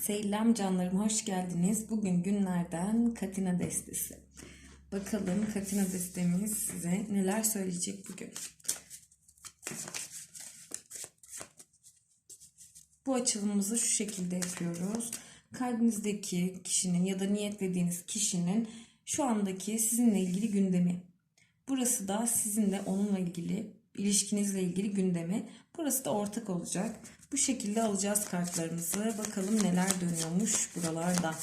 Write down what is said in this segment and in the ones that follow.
Selam canlarım hoş geldiniz. Bugün günlerden Katina destesi. Bakalım Katina destemiz size neler söyleyecek bugün. Bu açılımımızı şu şekilde yapıyoruz. Kalbinizdeki kişinin ya da niyetlediğiniz kişinin şu andaki sizinle ilgili gündemi. Burası da sizinle onunla ilgili, ilişkinizle ilgili gündemi. Burası da ortak olacak. Bu şekilde alacağız kartlarımızı. Bakalım neler dönüyormuş buralarda.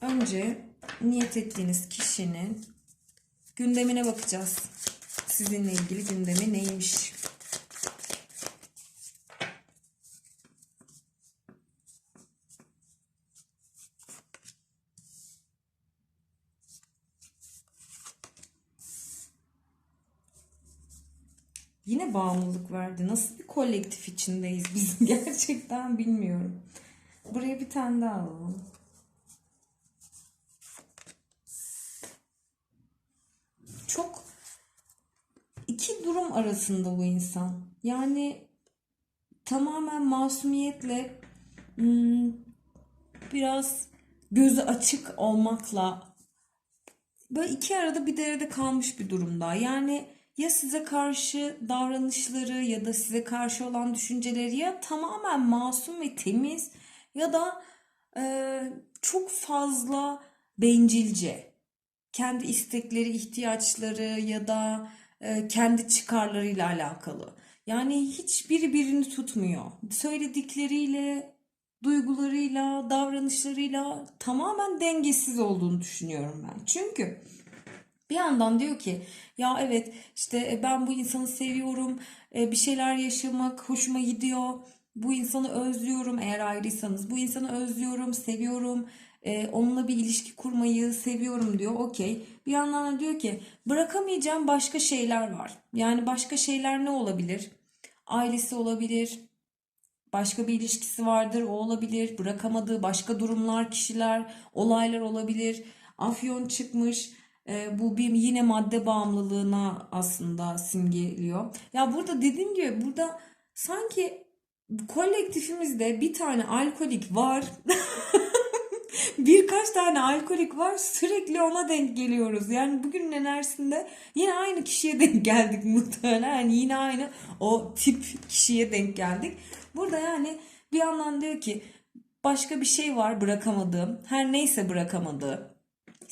Önce niyet ettiğiniz kişinin gündemine bakacağız. Sizinle ilgili gündemi neymiş? Bağımlılık verdi. Nasıl bir kolektif içindeyiz biz gerçekten bilmiyorum. Buraya bir tane daha alalım. Çok iki durum arasında bu insan. Yani tamamen masumiyetle hmm, biraz gözü açık olmakla böyle iki arada bir derede kalmış bir durumda. Yani ya size karşı davranışları ya da size karşı olan düşünceleri ya tamamen masum ve temiz ya da e, çok fazla bencilce kendi istekleri, ihtiyaçları ya da e, kendi çıkarlarıyla alakalı. Yani hiçbiri birini tutmuyor. Söyledikleriyle, duygularıyla, davranışlarıyla tamamen dengesiz olduğunu düşünüyorum ben. Çünkü bir yandan diyor ki ya evet işte e, ben bu insanı seviyorum, e, bir şeyler yaşamak hoşuma gidiyor, bu insanı özlüyorum eğer ayrıysanız, bu insanı özlüyorum, seviyorum, e, onunla bir ilişki kurmayı seviyorum diyor. Okey. Bir yandan da diyor ki bırakamayacağım başka şeyler var. Yani başka şeyler ne olabilir? Ailesi olabilir, başka bir ilişkisi vardır, o olabilir. Bırakamadığı başka durumlar, kişiler, olaylar olabilir. Afyon çıkmış. E, bu bir yine madde bağımlılığına aslında simgeliyor. Ya burada dediğim gibi burada sanki kolektifimizde bir tane alkolik var. Birkaç tane alkolik var sürekli ona denk geliyoruz. Yani bugün enerjisinde yine aynı kişiye denk geldik muhtemelen. Yani yine aynı o tip kişiye denk geldik. Burada yani bir yandan diyor ki başka bir şey var bırakamadığım. Her neyse bırakamadığı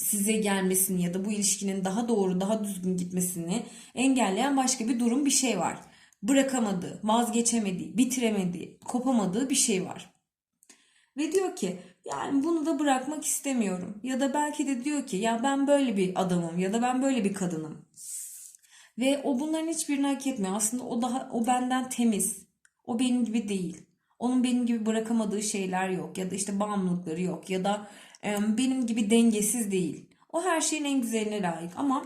size gelmesini ya da bu ilişkinin daha doğru, daha düzgün gitmesini engelleyen başka bir durum, bir şey var. Bırakamadığı, vazgeçemediği, bitiremediği, kopamadığı bir şey var. Ve diyor ki yani bunu da bırakmak istemiyorum. Ya da belki de diyor ki ya ben böyle bir adamım ya da ben böyle bir kadınım. Ve o bunların hiçbirini hak etmiyor. Aslında o daha o benden temiz. O benim gibi değil. Onun benim gibi bırakamadığı şeyler yok ya da işte bağımlılıkları yok ya da benim gibi dengesiz değil. O her şeyin en güzeline layık ama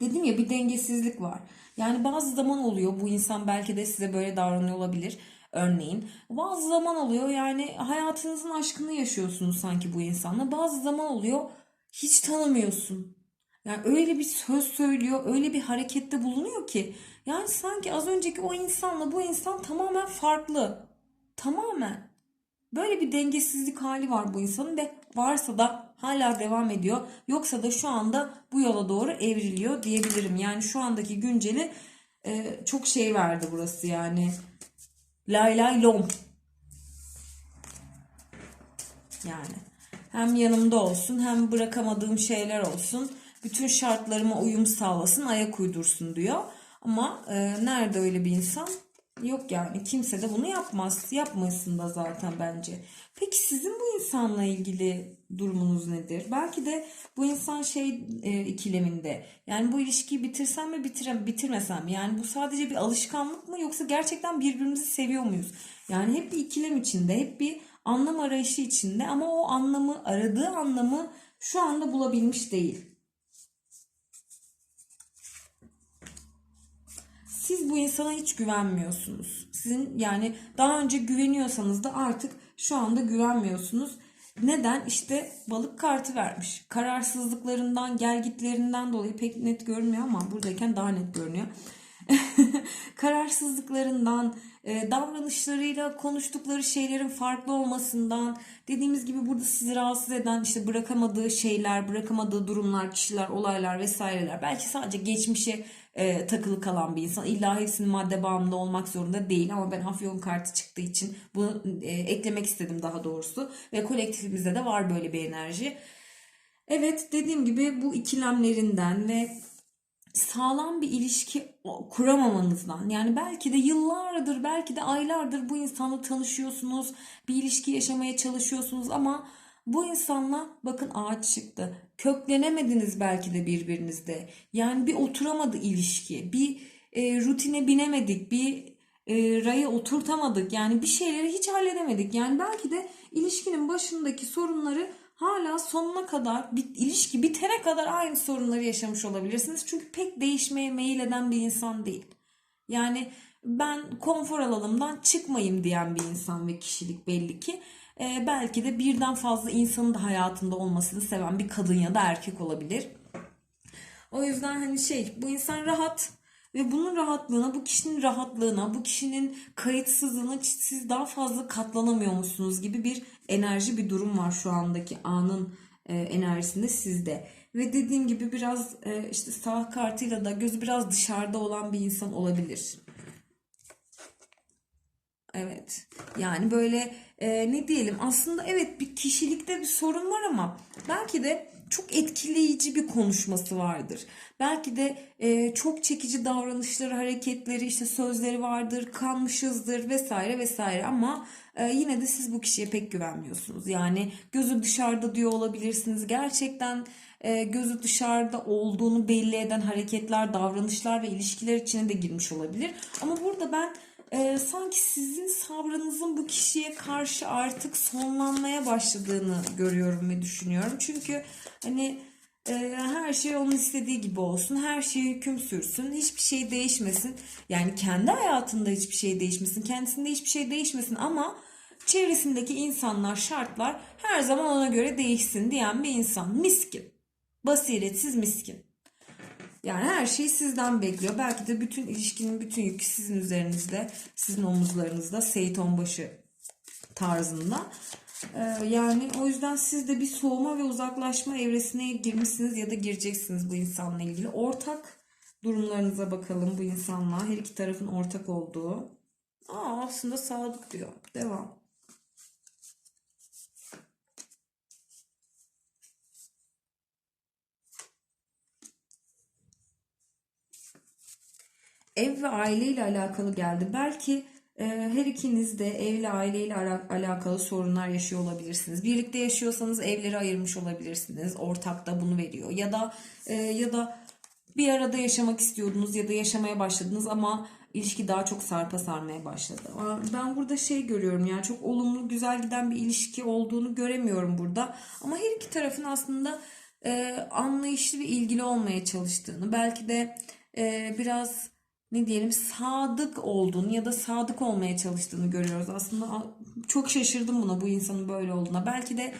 dedim ya bir dengesizlik var. Yani bazı zaman oluyor bu insan belki de size böyle davranıyor olabilir. Örneğin bazı zaman oluyor yani hayatınızın aşkını yaşıyorsunuz sanki bu insanla. Bazı zaman oluyor hiç tanımıyorsun. Yani öyle bir söz söylüyor, öyle bir harekette bulunuyor ki yani sanki az önceki o insanla bu insan tamamen farklı. Tamamen. Böyle bir dengesizlik hali var bu insanın ve varsa da hala devam ediyor. Yoksa da şu anda bu yola doğru evriliyor diyebilirim. Yani şu andaki günceli e, çok şey verdi burası yani. Lay lay lom. Yani hem yanımda olsun hem bırakamadığım şeyler olsun. Bütün şartlarıma uyum sağlasın, ayak uydursun diyor. Ama e, nerede öyle bir insan? Yok yani kimse de bunu yapmaz. Yapmasın da zaten bence. Peki sizin bu insanla ilgili durumunuz nedir? Belki de bu insan şey e, ikileminde. Yani bu ilişkiyi bitirsem mi bitirem bitirmesem mi? Yani bu sadece bir alışkanlık mı yoksa gerçekten birbirimizi seviyor muyuz? Yani hep bir ikilem içinde, hep bir anlam arayışı içinde ama o anlamı aradığı anlamı şu anda bulabilmiş değil. Siz bu insana hiç güvenmiyorsunuz. Sizin yani daha önce güveniyorsanız da artık şu anda güvenmiyorsunuz. Neden? İşte balık kartı vermiş. Kararsızlıklarından, gelgitlerinden dolayı pek net görünmüyor ama buradayken daha net görünüyor. kararsızlıklarından, e, davranışlarıyla konuştukları şeylerin farklı olmasından, dediğimiz gibi burada sizi rahatsız eden işte bırakamadığı şeyler, bırakamadığı durumlar, kişiler, olaylar vesaireler. Belki sadece geçmişe e, takılı kalan bir insan. İlla hepsinin madde bağımlı olmak zorunda değil ama ben Afyon kartı çıktığı için bunu e, eklemek istedim daha doğrusu. Ve kolektifimizde de var böyle bir enerji. Evet dediğim gibi bu ikilemlerinden ve sağlam bir ilişki kuramamanızdan yani belki de yıllardır belki de aylardır bu insanla tanışıyorsunuz bir ilişki yaşamaya çalışıyorsunuz ama bu insanla bakın ağaç çıktı köklenemediniz belki de birbirinizde yani bir oturamadı ilişki bir e, rutine binemedik bir e, raya oturtamadık yani bir şeyleri hiç halledemedik yani belki de ilişkinin başındaki sorunları hala sonuna kadar bir ilişki bitene kadar aynı sorunları yaşamış olabilirsiniz. Çünkü pek değişmeye meyil eden bir insan değil. Yani ben konfor alanımdan çıkmayayım diyen bir insan ve kişilik belli ki. Ee, belki de birden fazla insanın da hayatında olmasını seven bir kadın ya da erkek olabilir. O yüzden hani şey bu insan rahat ve bunun rahatlığına, bu kişinin rahatlığına, bu kişinin kayıtsızlığına siz daha fazla katlanamıyor musunuz gibi bir enerji, bir durum var şu andaki anın e, enerjisinde sizde. Ve dediğim gibi biraz e, işte sağ kartıyla da gözü biraz dışarıda olan bir insan olabilir. Evet. Yani böyle e, ne diyelim aslında evet bir kişilikte bir sorun var ama belki de çok etkileyici bir konuşması vardır. Belki de e, çok çekici davranışları, hareketleri, işte sözleri vardır, kanmışızdır vesaire vesaire ama e, yine de siz bu kişiye pek güvenmiyorsunuz. Yani gözü dışarıda diyor olabilirsiniz. Gerçekten e, gözü dışarıda olduğunu belli eden hareketler, davranışlar ve ilişkiler içine de girmiş olabilir. Ama burada ben e, sanki sizin sabrınızın bu kişiye karşı artık sonlanmaya başladığını görüyorum ve düşünüyorum. Çünkü hani e, her şey onun istediği gibi olsun, her şey hüküm sürsün, hiçbir şey değişmesin. Yani kendi hayatında hiçbir şey değişmesin, kendisinde hiçbir şey değişmesin ama çevresindeki insanlar, şartlar her zaman ona göre değişsin diyen bir insan. Miskin. Basiretsiz miskin. Yani her şey sizden bekliyor. Belki de bütün ilişkinin bütün yükü sizin üzerinizde, sizin omuzlarınızda, Seyit Onbaşı tarzında. Ee, yani o yüzden siz de bir soğuma ve uzaklaşma evresine girmişsiniz ya da gireceksiniz bu insanla ilgili. Ortak durumlarınıza bakalım bu insanla. Her iki tarafın ortak olduğu. Aa, aslında sadık diyor. Devam. Ev ve aileyle alakalı geldi. Belki e, her ikiniz de evle aileyle alakalı sorunlar yaşıyor olabilirsiniz. Birlikte yaşıyorsanız evleri ayırmış olabilirsiniz. Ortak da bunu veriyor. Ya da e, ya da bir arada yaşamak istiyordunuz ya da yaşamaya başladınız ama ilişki daha çok sarpa sarmaya başladı. Ben burada şey görüyorum yani çok olumlu güzel giden bir ilişki olduğunu göremiyorum burada. Ama her iki tarafın aslında e, anlayışlı ve ilgili olmaya çalıştığını belki de e, biraz ne diyelim sadık olduğunu ya da sadık olmaya çalıştığını görüyoruz. Aslında çok şaşırdım buna bu insanın böyle olduğuna. Belki de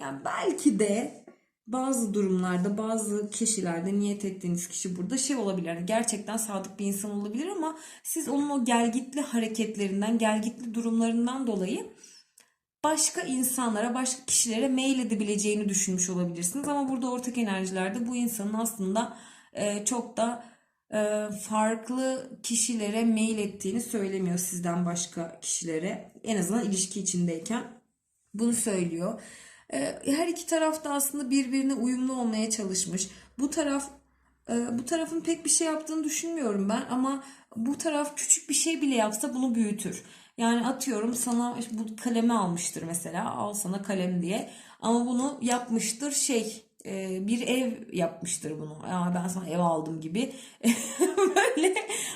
yani belki de bazı durumlarda bazı kişilerde niyet ettiğiniz kişi burada şey olabilir. Yani gerçekten sadık bir insan olabilir ama siz onun o gelgitli hareketlerinden, gelgitli durumlarından dolayı başka insanlara, başka kişilere mail edebileceğini düşünmüş olabilirsiniz. Ama burada ortak enerjilerde bu insanın aslında çok da farklı kişilere mail ettiğini söylemiyor sizden başka kişilere. En azından ilişki içindeyken bunu söylüyor. E, her iki taraf da aslında birbirine uyumlu olmaya çalışmış. Bu taraf e, bu tarafın pek bir şey yaptığını düşünmüyorum ben ama bu taraf küçük bir şey bile yapsa bunu büyütür. Yani atıyorum sana bu kalemi almıştır mesela al sana kalem diye ama bunu yapmıştır şey e, bir ev yapmıştır bunu. Ya ben sana ev aldım gibi. Böyle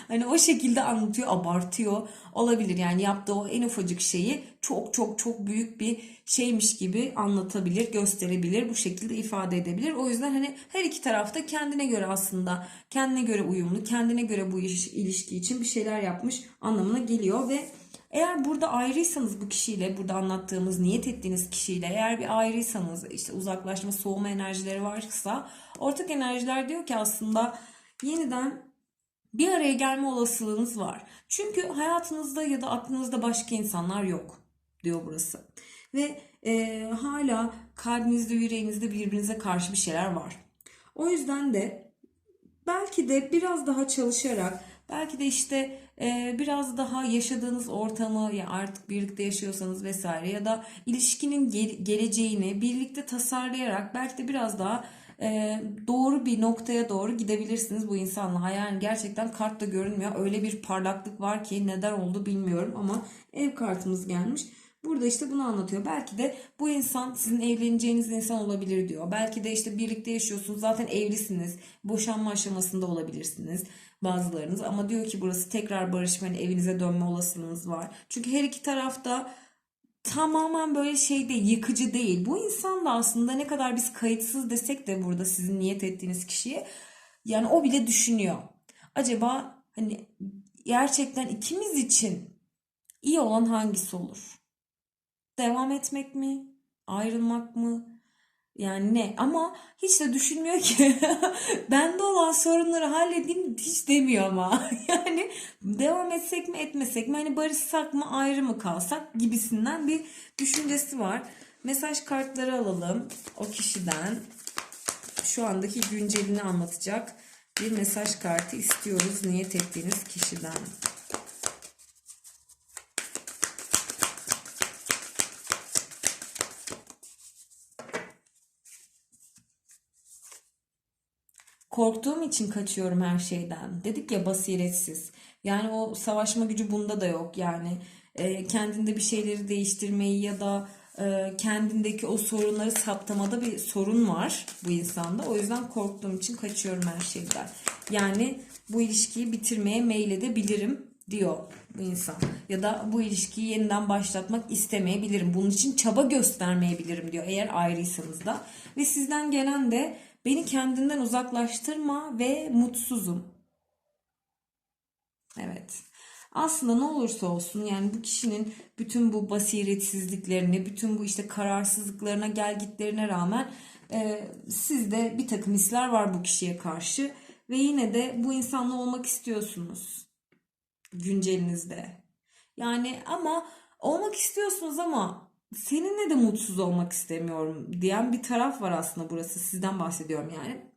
hani o şekilde anlatıyor, abartıyor olabilir. Yani yaptığı o en ufacık şeyi çok çok çok büyük bir şeymiş gibi anlatabilir, gösterebilir, bu şekilde ifade edebilir. O yüzden hani her iki tarafta kendine göre aslında kendine göre uyumlu, kendine göre bu ilişki için bir şeyler yapmış anlamına geliyor ve eğer burada ayrıysanız bu kişiyle, burada anlattığımız, niyet ettiğiniz kişiyle eğer bir ayrıysanız, işte uzaklaşma, soğuma enerjileri varsa ortak enerjiler diyor ki aslında yeniden bir araya gelme olasılığınız var. Çünkü hayatınızda ya da aklınızda başka insanlar yok diyor burası. Ve e, hala kalbinizde, yüreğinizde birbirinize karşı bir şeyler var. O yüzden de belki de biraz daha çalışarak, belki de işte biraz daha yaşadığınız ortamı ya artık birlikte yaşıyorsanız vesaire ya da ilişkinin ge- geleceğini birlikte tasarlayarak belki de biraz daha e, doğru bir noktaya doğru gidebilirsiniz bu insanla. Yani gerçekten kartta görünmüyor. Öyle bir parlaklık var ki neden oldu bilmiyorum ama ev kartımız gelmiş. Burada işte bunu anlatıyor. Belki de bu insan sizin evleneceğiniz insan olabilir diyor. Belki de işte birlikte yaşıyorsunuz. Zaten evlisiniz. Boşanma aşamasında olabilirsiniz bazılarınız. Ama diyor ki burası tekrar barışma, hani evinize dönme olasılığınız var. Çünkü her iki tarafta tamamen böyle şey değil, yıkıcı değil. Bu insan da aslında ne kadar biz kayıtsız desek de burada sizin niyet ettiğiniz kişiye yani o bile düşünüyor. Acaba hani gerçekten ikimiz için iyi olan hangisi olur? Devam etmek mi? Ayrılmak mı? Yani ne? Ama hiç de düşünmüyor ki bende olan sorunları halledeyim hiç demiyor ama. Yani devam etsek mi etmesek mi? Hani barışsak mı ayrı mı kalsak gibisinden bir düşüncesi var. Mesaj kartları alalım o kişiden. Şu andaki güncelini anlatacak bir mesaj kartı istiyoruz niyet ettiğiniz kişiden. Korktuğum için kaçıyorum her şeyden. Dedik ya basiretsiz. Yani o savaşma gücü bunda da yok. Yani e, kendinde bir şeyleri değiştirmeyi ya da e, kendindeki o sorunları saptamada bir sorun var bu insanda. O yüzden korktuğum için kaçıyorum her şeyden. Yani bu ilişkiyi bitirmeye meyledebilirim diyor bu insan. Ya da bu ilişkiyi yeniden başlatmak istemeyebilirim. Bunun için çaba göstermeyebilirim diyor eğer ayrıysanız da. Ve sizden gelen de beni kendinden uzaklaştırma ve mutsuzum. Evet. Aslında ne olursa olsun yani bu kişinin bütün bu basiretsizliklerini, bütün bu işte kararsızlıklarına, gelgitlerine rağmen e, sizde bir takım hisler var bu kişiye karşı ve yine de bu insanla olmak istiyorsunuz güncelinizde. Yani ama olmak istiyorsunuz ama seninle de mutsuz olmak istemiyorum diyen bir taraf var aslında burası. Sizden bahsediyorum yani.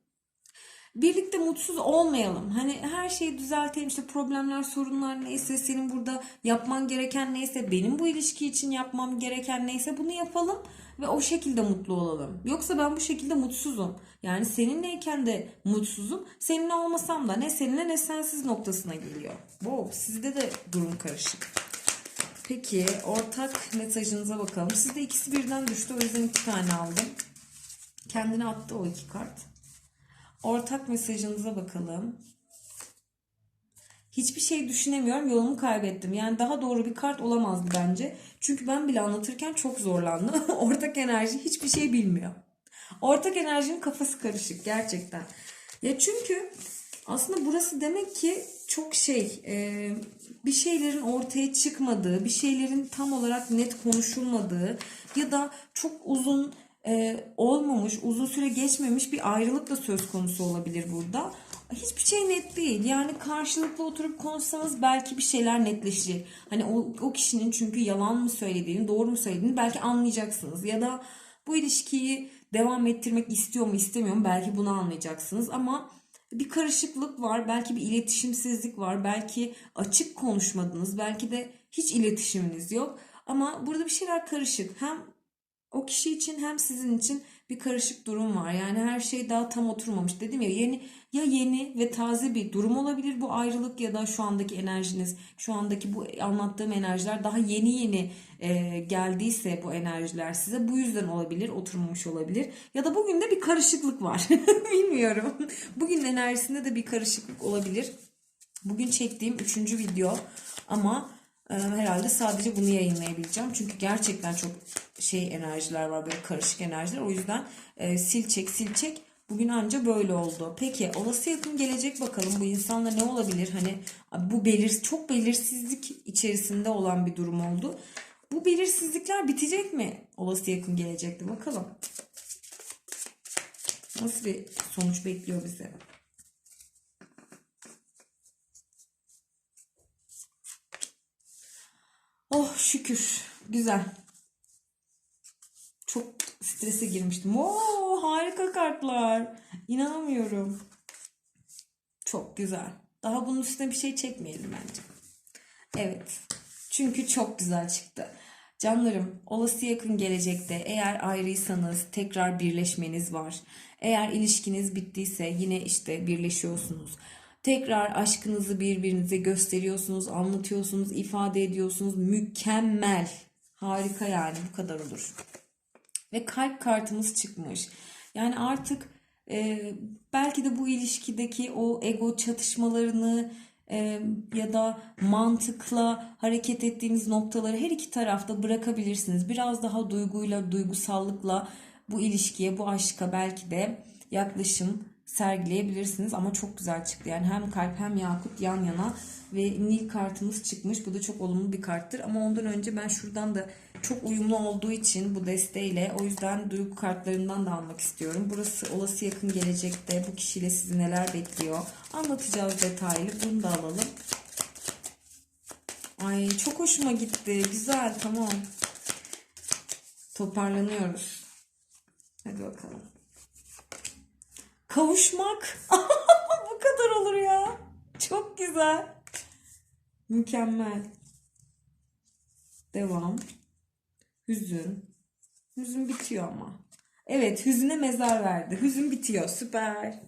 Birlikte mutsuz olmayalım. Hani her şeyi düzeltelim işte problemler, sorunlar neyse senin burada yapman gereken neyse benim bu ilişki için yapmam gereken neyse bunu yapalım ve o şekilde mutlu olalım. Yoksa ben bu şekilde mutsuzum. Yani seninleyken de mutsuzum. Seninle olmasam da ne seninle ne sensiz noktasına geliyor. Wow, sizde de durum karışık. Peki ortak mesajınıza bakalım. Sizde ikisi birden düştü o yüzden iki tane aldım. Kendine attı o iki kart. Ortak mesajınıza bakalım. Hiçbir şey düşünemiyorum yolumu kaybettim. Yani daha doğru bir kart olamazdı bence. Çünkü ben bile anlatırken çok zorlandım. Ortak enerji hiçbir şey bilmiyor. Ortak enerjinin kafası karışık gerçekten. Ya çünkü aslında burası demek ki çok şey e, bir şeylerin ortaya çıkmadığı, bir şeylerin tam olarak net konuşulmadığı ya da çok uzun e, olmamış, uzun süre geçmemiş bir ayrılık da söz konusu olabilir burada. Hiçbir şey net değil. Yani karşılıklı oturup konuşsanız belki bir şeyler netleşecek. Hani o, o kişinin çünkü yalan mı söylediğini, doğru mu söylediğini belki anlayacaksınız. Ya da bu ilişkiyi devam ettirmek istiyor mu, istemiyor mu belki bunu anlayacaksınız. Ama bir karışıklık var, belki bir iletişimsizlik var, belki açık konuşmadınız, belki de hiç iletişiminiz yok. Ama burada bir şeyler karışık. Hem o kişi için hem sizin için bir karışık durum var. Yani her şey daha tam oturmamış. Dedim ya yeni ya yeni ve taze bir durum olabilir bu ayrılık ya da şu andaki enerjiniz, şu andaki bu anlattığım enerjiler daha yeni yeni e, geldiyse bu enerjiler size bu yüzden olabilir, oturmamış olabilir. Ya da bugün de bir karışıklık var. Bilmiyorum. Bugün enerjisinde de bir karışıklık olabilir. Bugün çektiğim üçüncü video ama herhalde sadece bunu yayınlayabileceğim. Çünkü gerçekten çok şey enerjiler var böyle karışık enerjiler. O yüzden e, sil çek sil çek. Bugün anca böyle oldu. Peki olası yakın gelecek bakalım bu insanla ne olabilir? Hani bu belir çok belirsizlik içerisinde olan bir durum oldu. Bu belirsizlikler bitecek mi olası yakın gelecekte bakalım. Nasıl bir sonuç bekliyor bize? Şükür. Güzel. Çok strese girmiştim. Oo harika kartlar. İnanamıyorum. Çok güzel. Daha bunun üstüne bir şey çekmeyelim bence. Evet. Çünkü çok güzel çıktı. Canlarım, olası yakın gelecekte eğer ayrıysanız tekrar birleşmeniz var. Eğer ilişkiniz bittiyse yine işte birleşiyorsunuz. Tekrar aşkınızı birbirinize gösteriyorsunuz, anlatıyorsunuz, ifade ediyorsunuz. Mükemmel. Harika yani bu kadar olur. Ve kalp kartımız çıkmış. Yani artık e, belki de bu ilişkideki o ego çatışmalarını e, ya da mantıkla hareket ettiğiniz noktaları her iki tarafta bırakabilirsiniz. Biraz daha duyguyla, duygusallıkla bu ilişkiye, bu aşka belki de yaklaşım sergileyebilirsiniz ama çok güzel çıktı. Yani hem kalp hem yakut yan yana ve Nil kartımız çıkmış. Bu da çok olumlu bir karttır ama ondan önce ben şuradan da çok uyumlu olduğu için bu desteğiyle o yüzden duygu kartlarından da almak istiyorum. Burası olası yakın gelecekte bu kişiyle sizi neler bekliyor anlatacağız detaylı. Bunu da alalım. Ay çok hoşuma gitti. Güzel tamam. Toparlanıyoruz. Hadi bakalım. Kavuşmak. Bu kadar olur ya. Çok güzel. Mükemmel. Devam. Hüzün. Hüzün bitiyor ama. Evet hüzüne mezar verdi. Hüzün bitiyor. Süper.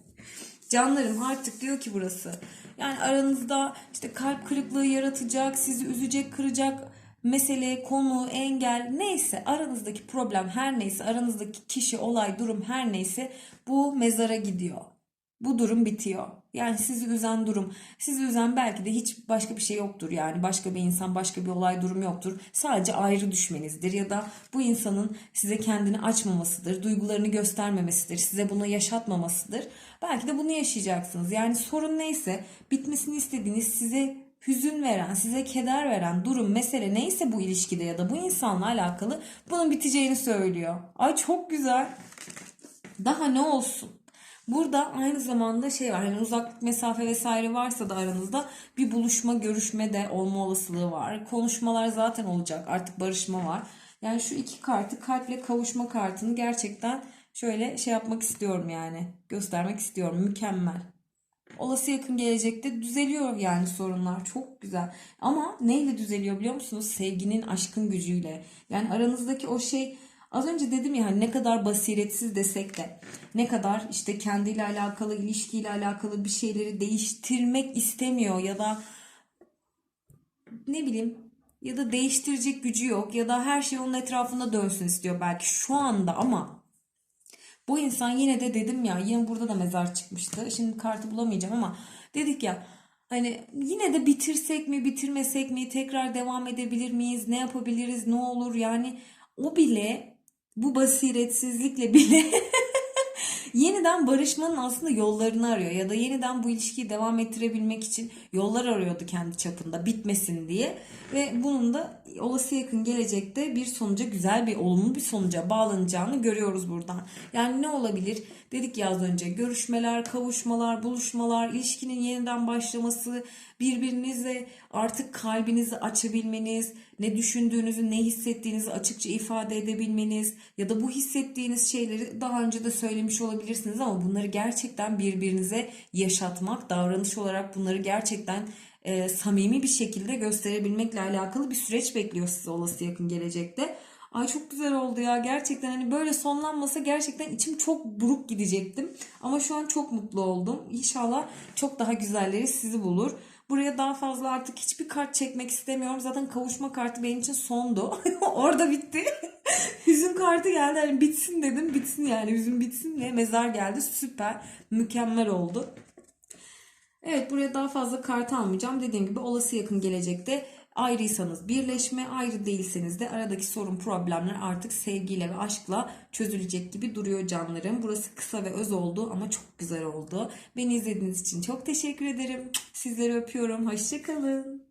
Canlarım artık diyor ki burası. Yani aranızda işte kalp kırıklığı yaratacak, sizi üzecek, kıracak mesele, konu, engel neyse aranızdaki problem her neyse aranızdaki kişi, olay, durum her neyse bu mezara gidiyor. Bu durum bitiyor. Yani sizi üzen durum, sizi üzen belki de hiç başka bir şey yoktur. Yani başka bir insan, başka bir olay, durum yoktur. Sadece ayrı düşmenizdir ya da bu insanın size kendini açmamasıdır, duygularını göstermemesidir, size bunu yaşatmamasıdır. Belki de bunu yaşayacaksınız. Yani sorun neyse, bitmesini istediğiniz size hüzün veren, size keder veren durum, mesele neyse bu ilişkide ya da bu insanla alakalı bunun biteceğini söylüyor. Ay çok güzel. Daha ne olsun? Burada aynı zamanda şey var. Hani uzaklık mesafe vesaire varsa da aranızda bir buluşma, görüşme de olma olasılığı var. Konuşmalar zaten olacak. Artık barışma var. Yani şu iki kartı kalple kavuşma kartını gerçekten şöyle şey yapmak istiyorum yani. Göstermek istiyorum. Mükemmel. Olası yakın gelecekte düzeliyor yani sorunlar. Çok güzel. Ama neyle düzeliyor biliyor musunuz? Sevginin, aşkın gücüyle. Yani aranızdaki o şey Az önce dedim ya hani ne kadar basiretsiz desek de ne kadar işte kendiyle alakalı, ilişkiyle alakalı bir şeyleri değiştirmek istemiyor ya da ne bileyim ya da değiştirecek gücü yok ya da her şey onun etrafında dönsün istiyor belki şu anda ama bu insan yine de dedim ya yine burada da mezar çıkmıştı. Şimdi kartı bulamayacağım ama dedik ya hani yine de bitirsek mi bitirmesek mi tekrar devam edebilir miyiz ne yapabiliriz ne olur yani o bile bu basiretsizlikle bile yeniden barışmanın aslında yollarını arıyor ya da yeniden bu ilişkiyi devam ettirebilmek için yollar arıyordu kendi çapında bitmesin diye ve bunun da olası yakın gelecekte bir sonuca güzel bir olumlu bir sonuca bağlanacağını görüyoruz buradan. Yani ne olabilir? Dedik ya az önce görüşmeler, kavuşmalar, buluşmalar, ilişkinin yeniden başlaması, birbirinize artık kalbinizi açabilmeniz, ne düşündüğünüzü, ne hissettiğinizi açıkça ifade edebilmeniz ya da bu hissettiğiniz şeyleri daha önce de söylemiş olabilirsiniz ama bunları gerçekten birbirinize yaşatmak, davranış olarak bunları gerçekten e, samimi bir şekilde gösterebilmekle alakalı bir süreç bekliyor sizi olası yakın gelecekte. Ay çok güzel oldu ya gerçekten hani böyle sonlanmasa gerçekten içim çok buruk gidecektim. Ama şu an çok mutlu oldum. İnşallah çok daha güzelleri sizi bulur. Buraya daha fazla artık hiçbir kart çekmek istemiyorum. Zaten kavuşma kartı benim için sondu. Orada bitti. Hüzün kartı geldi. Hani bitsin dedim. Bitsin yani. Hüzün bitsin ve mezar geldi. Süper. Mükemmel oldu. Evet buraya daha fazla kart almayacağım. Dediğim gibi olası yakın gelecekte ayrıysanız birleşme, ayrı değilseniz de aradaki sorun problemler artık sevgiyle ve aşkla çözülecek gibi duruyor canlarım. Burası kısa ve öz oldu ama çok güzel oldu. Beni izlediğiniz için çok teşekkür ederim. Sizleri öpüyorum. Hoşçakalın.